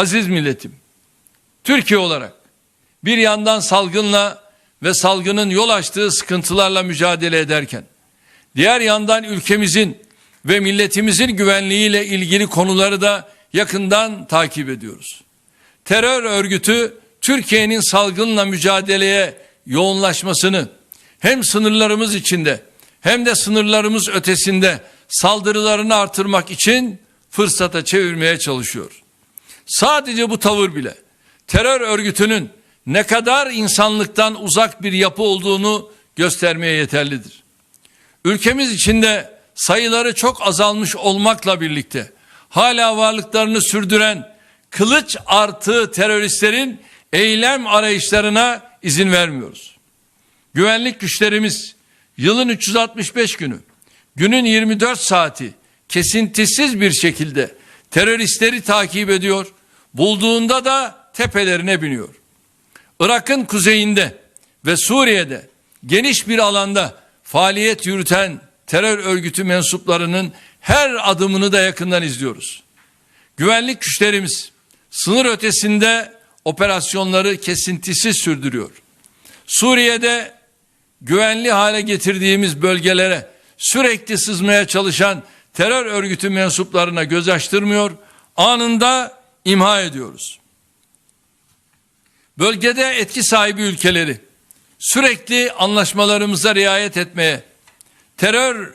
Aziz milletim, Türkiye olarak bir yandan salgınla ve salgının yol açtığı sıkıntılarla mücadele ederken, diğer yandan ülkemizin ve milletimizin güvenliğiyle ilgili konuları da yakından takip ediyoruz. Terör örgütü Türkiye'nin salgınla mücadeleye yoğunlaşmasını hem sınırlarımız içinde hem de sınırlarımız ötesinde saldırılarını artırmak için fırsata çevirmeye çalışıyor. Sadece bu tavır bile terör örgütünün ne kadar insanlıktan uzak bir yapı olduğunu göstermeye yeterlidir. Ülkemiz içinde sayıları çok azalmış olmakla birlikte hala varlıklarını sürdüren kılıç artı teröristlerin eylem arayışlarına izin vermiyoruz. Güvenlik güçlerimiz yılın 365 günü, günün 24 saati kesintisiz bir şekilde teröristleri takip ediyor, bulduğunda da tepelerine biniyor. Irak'ın kuzeyinde ve Suriye'de geniş bir alanda faaliyet yürüten terör örgütü mensuplarının her adımını da yakından izliyoruz. Güvenlik güçlerimiz sınır ötesinde operasyonları kesintisiz sürdürüyor. Suriye'de güvenli hale getirdiğimiz bölgelere sürekli sızmaya çalışan terör örgütü mensuplarına göz açtırmıyor, anında imha ediyoruz. Bölgede etki sahibi ülkeleri sürekli anlaşmalarımıza riayet etmeye, terör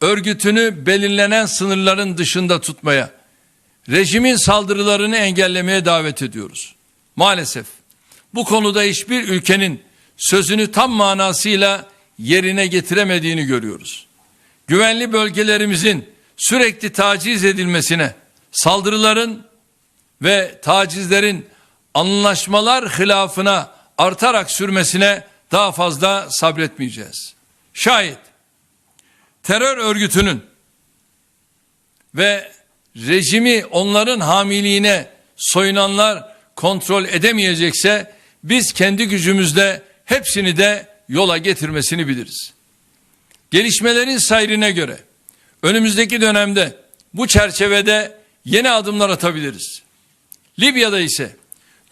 örgütünü belirlenen sınırların dışında tutmaya, rejimin saldırılarını engellemeye davet ediyoruz. Maalesef bu konuda hiçbir ülkenin sözünü tam manasıyla yerine getiremediğini görüyoruz. Güvenli bölgelerimizin sürekli taciz edilmesine, saldırıların ve tacizlerin anlaşmalar hilafına artarak sürmesine daha fazla sabretmeyeceğiz. Şayet terör örgütünün ve rejimi onların hamiliğine soyunanlar kontrol edemeyecekse biz kendi gücümüzle hepsini de yola getirmesini biliriz. Gelişmelerin sayrine göre önümüzdeki dönemde bu çerçevede yeni adımlar atabiliriz. Libya'da ise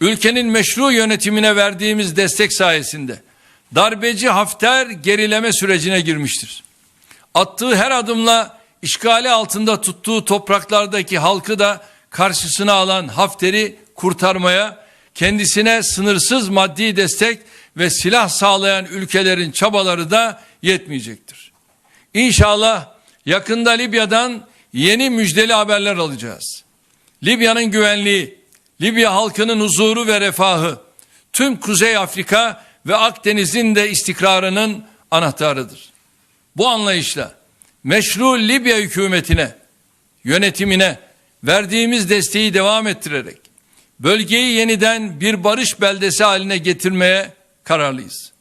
ülkenin meşru yönetimine verdiğimiz destek sayesinde darbeci Hafter gerileme sürecine girmiştir. Attığı her adımla işgali altında tuttuğu topraklardaki halkı da karşısına alan Hafter'i kurtarmaya, kendisine sınırsız maddi destek ve silah sağlayan ülkelerin çabaları da yetmeyecektir. İnşallah yakında Libya'dan yeni müjdeli haberler alacağız. Libya'nın güvenliği, Libya halkının huzuru ve refahı, tüm Kuzey Afrika ve Akdeniz'in de istikrarının anahtarıdır. Bu anlayışla meşru Libya hükümetine, yönetimine verdiğimiz desteği devam ettirerek bölgeyi yeniden bir barış beldesi haline getirmeye kararlıyız.